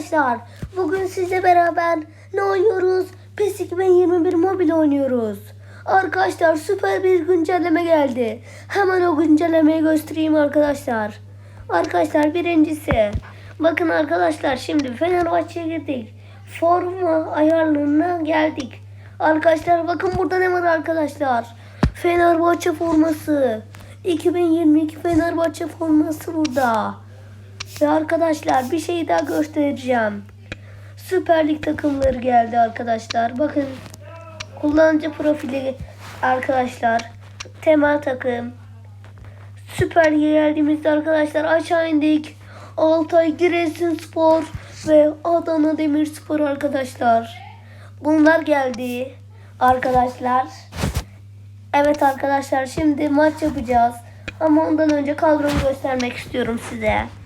arkadaşlar. Bugün sizle beraber ne oynuyoruz? PES 2021 mobil oynuyoruz. Arkadaşlar süper bir güncelleme geldi. Hemen o güncellemeyi göstereyim arkadaşlar. Arkadaşlar birincisi. Bakın arkadaşlar şimdi Fenerbahçe'ye girdik. Forma ayarlarına geldik. Arkadaşlar bakın burada ne var arkadaşlar. Fenerbahçe forması. 2022 Fenerbahçe forması burada. Ve arkadaşlar bir şey daha göstereceğim. Süper Lig takımları geldi arkadaşlar. Bakın kullanıcı profili arkadaşlar. Temel takım. Süper Lig'e geldiğimizde arkadaşlar aşağı indik. Altay Giresunspor ve Adana Demirspor arkadaşlar. Bunlar geldi arkadaşlar. Evet arkadaşlar şimdi maç yapacağız. Ama ondan önce kadromu göstermek istiyorum size.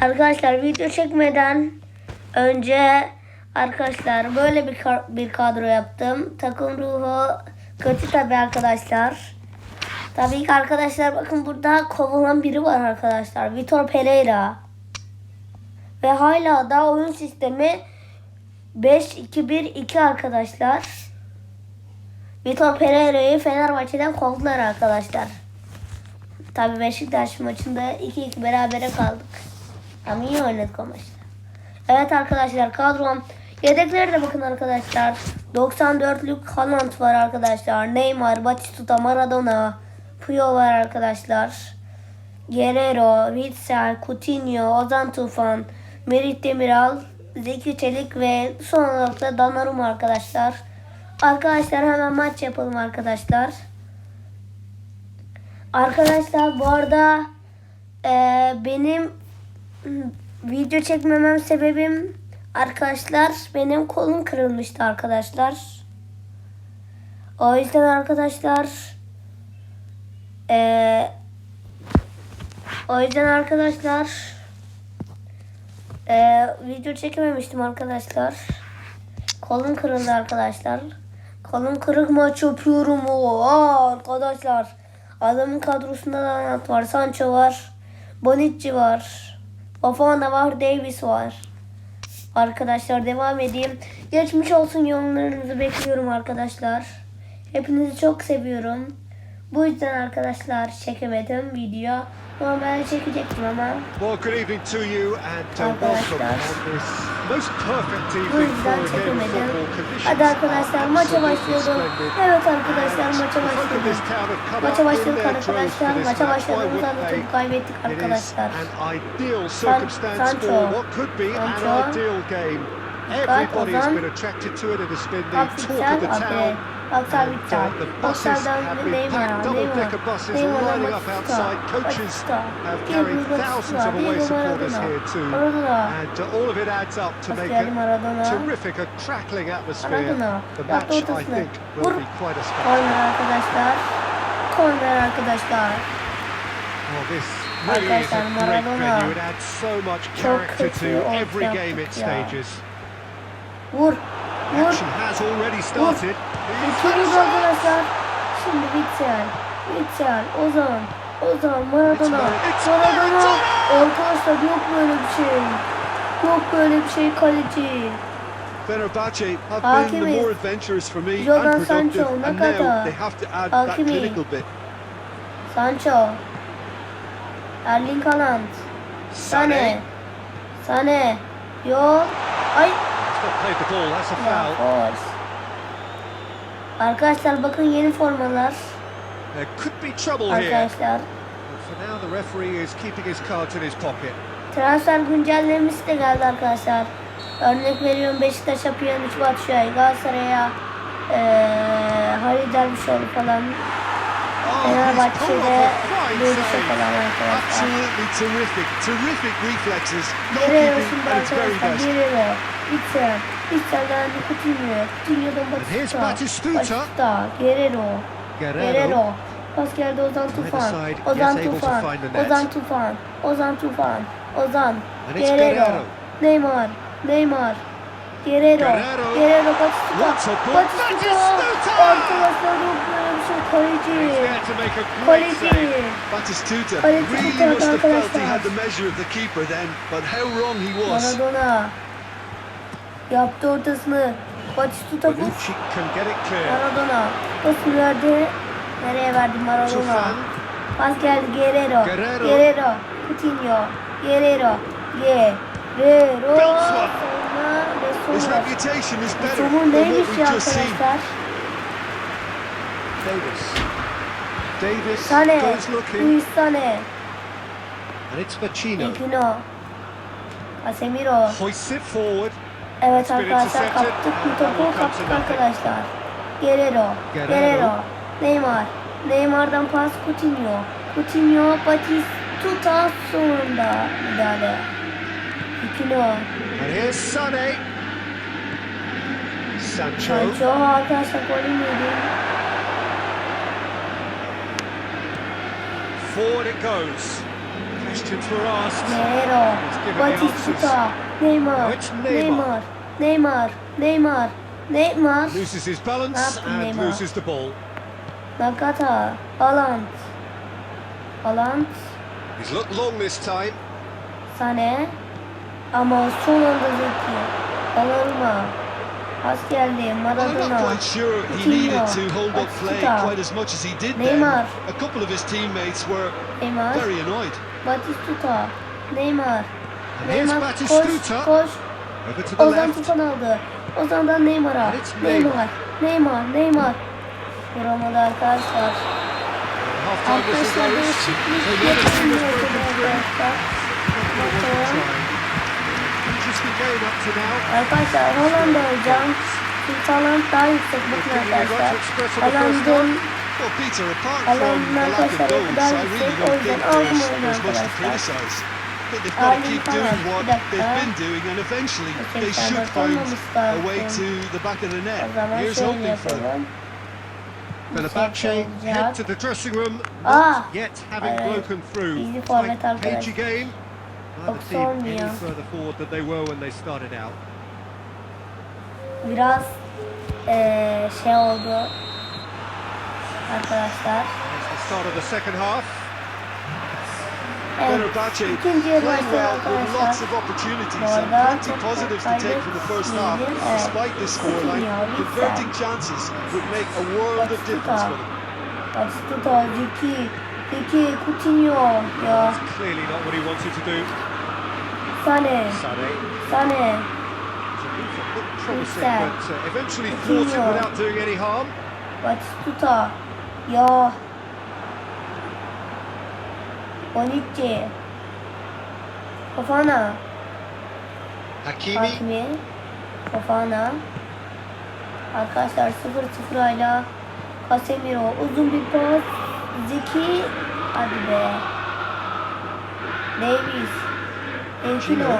Arkadaşlar video çekmeden önce arkadaşlar böyle bir bir kadro yaptım. Takım ruhu kötü tabi arkadaşlar. Tabii ki arkadaşlar bakın burada kovulan biri var arkadaşlar. Vitor Pereira. Ve hala da oyun sistemi 5-2-1-2 arkadaşlar. Vitor Pereira'yı Fenerbahçe'den kovdular arkadaşlar. Tabii Beşiktaş maçında 2-2 berabere kaldık. Ama iyi oynadık o maçta. Evet arkadaşlar kadrom. Yedeklere de bakın arkadaşlar. 94'lük Haaland var arkadaşlar. Neymar, Batistuta, Maradona, Puyol var arkadaşlar. Guerrero, Witsel, Coutinho, Ozan Tufan, Merit Demiral, Zeki Çelik ve son olarak da Donnarumma arkadaşlar. Arkadaşlar hemen maç yapalım arkadaşlar. Arkadaşlar bu arada eee, benim video çekmemem sebebim arkadaşlar benim kolum kırılmıştı arkadaşlar. O yüzden arkadaşlar eee, o yüzden arkadaşlar eee, video çekememiştim arkadaşlar. Kolum kırıldı arkadaşlar. Kolum kırık maç yapıyorum. Oo, arkadaşlar. Adamın kadrosunda da var. Sancho var. Bonucci var. Fofana var. Davis var. Arkadaşlar devam edeyim. Geçmiş olsun yorumlarınızı bekliyorum arkadaşlar. Hepinizi çok seviyorum. Bu yüzden arkadaşlar çekemedim video. Normalde çekecektim ama Well, good evening to you and uh, welcome on this most perfect evening for a game of football. Conditions Hadi arkadaşlar maça başlıyorum. Evet arkadaşlar maça come Maça başladık arkadaşlar. Maça başladığımız they? topu kaybettik arkadaşlar. an Sancho. an Sancho. ideal game. Dikkat, Everybody has Ozan. been attracted to it. It has been the talk of the town. Bak sen And, Fiksel. uh, the have been Neymar. Neymar. Neymar'dan lining up Batista. outside. Coaches Batista. have Diego carried Batista. thousands of away Diego supporters Maradona. here too. Maradona. And uh, all of it adds up to make Maradona. a terrific, a crackling atmosphere. Maradona. The match, I think, will Vur. be quite a spectacle. Arkadaşlar. Arkadaşlar. Well, this really is a great venue. It adds so much character to every game it stages. Vur. Vur. Action has already started. Bitiriyoruz arkadaşlar. Şimdi Witsel. Witsel. Ozan. Ozan. Maradona. It's Maradona. Maradona. Arkadaşlar yok böyle bir şey. Yok böyle bir şey kaleci. Fenerbahce have been the more adventurous for me Jordan Sancho, and now they have to add that clinical bit. Sancho. Erling Haaland. Sane. Sane. Yok. Ay. He's not played the ball. That's a foul. Arkadaşlar bakın yeni formalar. There could be trouble here. Arkadaşlar. But for now, the referee is keeping his cards in his pocket. Transfer güncellemesi de geldi arkadaşlar. Örnek veriyorum Beşiktaş'a Pjanic Batshuayi, Galatasaray'a eee Halil Dervişoğlu falan. Pulled Fenerbahçe'de off a fine böyle save. falan arkadaşlar. Absolutely terrific, terrific reflexes. Goalkeeping şimdi at its very best. Guerrero, Witsel, Witsel'den de Coutinho, Coutinho'dan Batista. Batista, Guerrero, Guerrero. Pas geldi Ozan Tufan. Ozan Tufan. Ozan Tufan. Ozan Tufan. Ozan. Guerrero. Guerrero. Neymar. Neymar. Guerrero. Guerrero. Guerrero Batistuta. Batistuta. Arkadaşlar yok böyle bir şey. Kaleci. Kaleci. Batistuta Kaleci kurtardı arkadaşlar. Maradona. Yaptı ortasını. Batistuta vur. Maradona. Pasını verdi. Nereye verdi Maradona? Pas geldi Guerrero. Guerrero. Guerrero. Coutinho. Guerrero. Guerrero. Sonra ve sonra. than neymiş ya arkadaşlar? Davis. Davis Sane. goes looking. Luis Sane. And it's Vecino. Ekino. Casemiro. Hoists it forward. Evet arkadaşlar kaptık bu topu kaptık arkadaşlar. Guerrero. Guerrero. Neymar. Neymar'dan pas Coutinho. Coutinho Batistuta sonunda müdahale. Here's Sane. Sancho. Sancho arkadaşlar golü yedi. Forward it goes. Questions were asked. Guerrero. Batistuta. Neymar. Neymar. Neymar. Neymar. Neymar. Loses his balance and Neymar? loses the ball. Nakata. Haaland. Haaland. He's looked long this time. Sane. Ama son anda Zeki. Donnarumma. Pas geldi. I'm Maradona. not quite sure he Coutinho. needed to hold up play Batistuta. quite as much as he did Neymar. then. A couple of his teammates were Neymar. very annoyed. Batistuta. Neymar. Neymar koş koş. Ozan. Tufan aldı. Ozan'dan Neymar'a. Neymar. Neymar. Neymar. Vuramadı arkadaşlar. Arkadaşlar değişiklik yapılmıyor arkadaşlar. Arkadaşlar Hollanda hocam. Haaland daha yüksek bakın arkadaşlar. Haaland'ın Haaland'ın lack of arkadaşlar daha yüksek. O yüzden aldım oyunu arkadaşlar. Think they've got to keep doing what they've been doing, and eventually they should find a way to the back of the net. Here's hoping for them. yapalım. Fenerbahçe Şey head to the dressing room, Ah. not yet having broken through. Easy forvet Tight, arkadaş. cagey game. Neither team any further forward than they were when they started out. Biraz şey oldu. Arkadaşlar. It's the start of the second half. Fenerbahçe playing well with lots of opportunities and plenty positives to take from the first half despite this scoreline. converting chances would make a world of difference for them. That's clearly not what he wanted to do. Sané. Sané. Sané. Looked promising but uh, eventually thwarted without doing any harm. That's tuta. Yeah 12 Fofana. Hakimi. Hakimi. Fofana. Arkadaşlar 0-0 hala Casemiro. Uzun bir pas. Zeki. Hadi be. Davis. Enkino.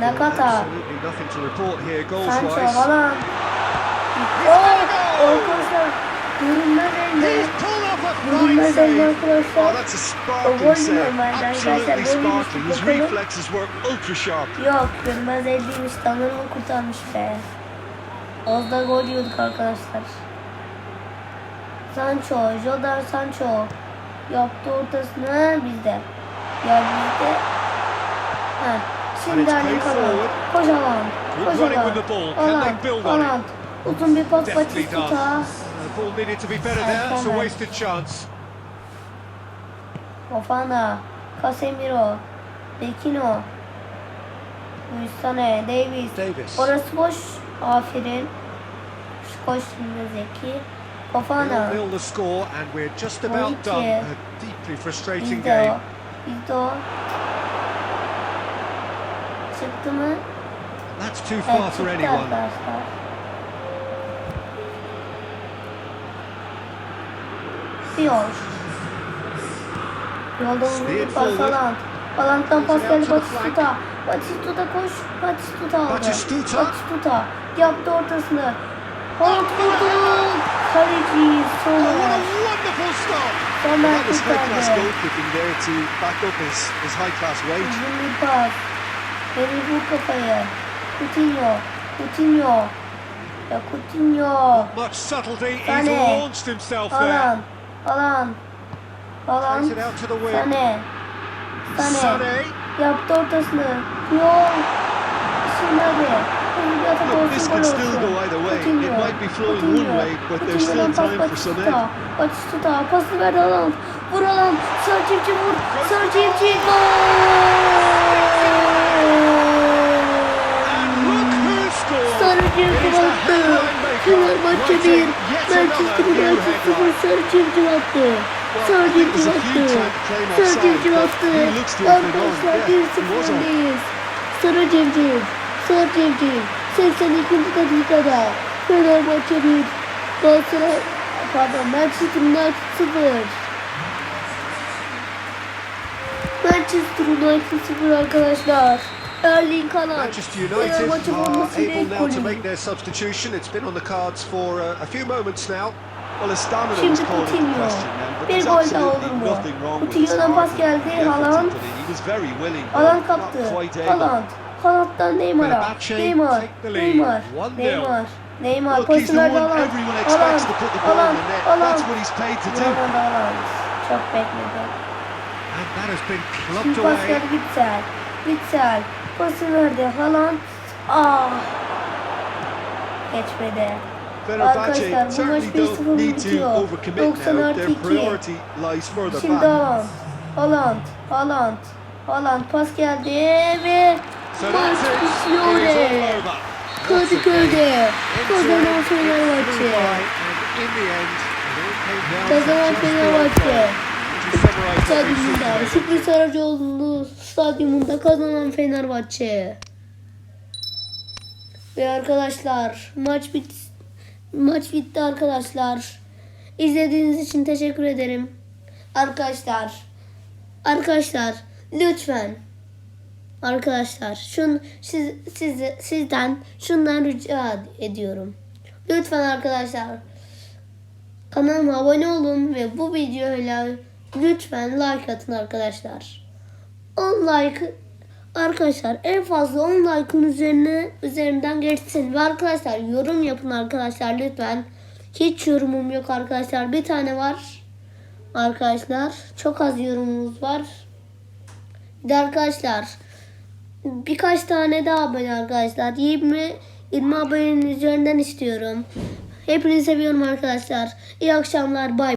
Nakata. Sancho Haaland. Gol! Arkadaşlar Görünmez elde. Oh, arkadaşlar. that's a O sparkling gol save. normalde arkadaşlar. Böyle şey bakalım. sharp. Yok görünmez eldeymiş. Tanrımı kurtarmış be. Az da gol yiyorduk arkadaşlar. Sancho, Jodar Sancho. Yaptı ortasını bizde. Ya bizde. Ha. Şimdi they Haaland. build on it? Haaland. Uzun bir pas Definitely ball needed to be better there. It's a wasted chance. Fofana. Casemiro. Bekino. Luis Sane. Davis. Davis. Orası boş. Aferin. Şu Koş şimdi Zeki. Fofana. Nil the score, and we're just about done. A deeply frustrating game. Bizde o. Çıktı mı? That's too Evet far for çıktı anyone. arkadaşlar. Yol. Yolda uzun bir Steered pas Out geldi. Batistuta. Batistuta koş. Batistuta aldı. Batistuta. Batistuta. Yaptı ortasını. Haaland vurdu. Kaleci was high-class kurtardı. bir pas. Beni vur kafayı. Coutinho. Coutinho. Ya Coutinho. Much subtlety. He's launched himself there. Alan. Alan. Sane. Sane. Yaptı ortasını. Yok. Şimdi hadi. Look, this could still go either way. It might be flowing one way, but there's still time for Sané. Batistuta. Batistuta. Pası verdi Alan. Vur Alan. Çiftçi vur. Look gol. the attı. Fenerbahçe 1. Writing yet Manchester United 0. headline. Sarı çiftçi attı. Huge attı. but attı. Arkadaşlar Yeah, he 1-0 was on. öndeyiz. Sarı civciv. Sarı civciv. 82. dakikada. Fenerbahçe 1. Galatasaray pardon Manchester United 0. Manchester United 0 arkadaşlar. Erling Haaland. Manchester United Fenerbahçe are Able now to make their substitution. It's been on the cards for uh, a few moments now. Well, his stamina Şimdi was called into question then, but Bir there's absolutely nothing wrong with his pas geldi, Haaland. He was very willing, but Haaland kaptı. Haaland. Haaland'dan Neymar'a. Neymar. Neymar. 1-0. Neymar. Neymar. Pasını verdi Haaland. Haaland. Haaland. Haaland. Haaland. Çok bekledi. Şimdi pas geldi Witsel. Witsel. Pası verdi. Haaland. Ah. Geçmedi. Arkadaşlar, bu maç certainly 1-0 don't need to bitiyor. overcommit 90 now. artı Their 2. priority lies further Şimdi. Haaland. Haaland. Haaland. Haaland pas geldi ve maç bitiyor. Kadıköy'de kazanan Fenerbahçe. Kazanan Fenerbahçe. seen Şükrü Saracoğlu stadyumunda kazanan Fenerbahçe. Ve arkadaşlar maç bit maç bitti arkadaşlar. İzlediğiniz için teşekkür ederim. Arkadaşlar arkadaşlar lütfen arkadaşlar şun siz siz sizden şundan rica ediyorum. Lütfen arkadaşlar Kanalıma abone olun ve bu videoyla lütfen like atın arkadaşlar. 10 like arkadaşlar en fazla 10 like'ın üzerine üzerinden geçsin ve arkadaşlar yorum yapın arkadaşlar lütfen. Hiç yorumum yok arkadaşlar. Bir tane var. Arkadaşlar çok az yorumumuz var. Bir de arkadaşlar birkaç tane daha abone arkadaşlar. 20 20 abonenin üzerinden istiyorum. Hepinizi seviyorum arkadaşlar. İyi akşamlar. Bay